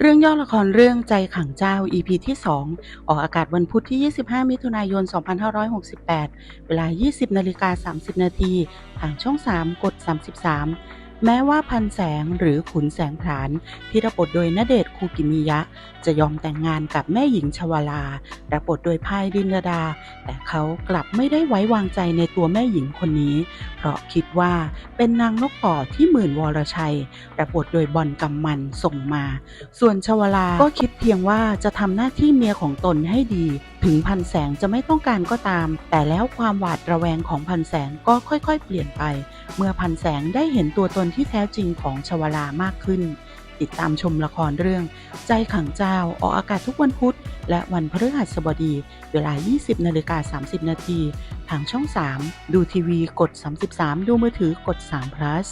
เรื่องย่อละครเรื่องใจขังเจ้า EP ที่ 2 ออกอากาศวันพุธที่ 25 มิถุนายน 2568 เวลา 20 นาฬิกา 30 นาที ทางช่อง 3 กด 33 แม้ว่าพันแสงหรือขุนแสงผานที่รับบทโดยณเดชคูกิมิยะ จะยอมแต่งงานกับแม่หญิงชวลารับบทโดยพายดินดา แต่เขากลับไม่ได้ไว้วางใจในตัวแม่หญิงคนนี้ เพราะคิดว่าเป็นนางนกต่อที่หมื่นวรชัยรับบทโดยบอลกำมันส่งมา ส่วนชวลาก็คิดเพียงว่าจะทำหน้าที่เมียของตนให้ดีถึงพันแสงจะไม่ต้องการก็ตาม แต่แล้วความหวาดระแวงของพันแสงก็ค่อยๆ เปลี่ยนไป เมื่อพันแสงได้เห็นตัวตนที่แท้จริงของชวลามากขึ้น ติดตามชมละครเรื่อง ใจขังเจ้าออกอากาศทุกวันพุธ และวันพฤหัสบดี เวลา 20นาฬิกา30 นาทีทางช่อง 3 ดูทีวีกด 33 ดูมือถือกด3 plus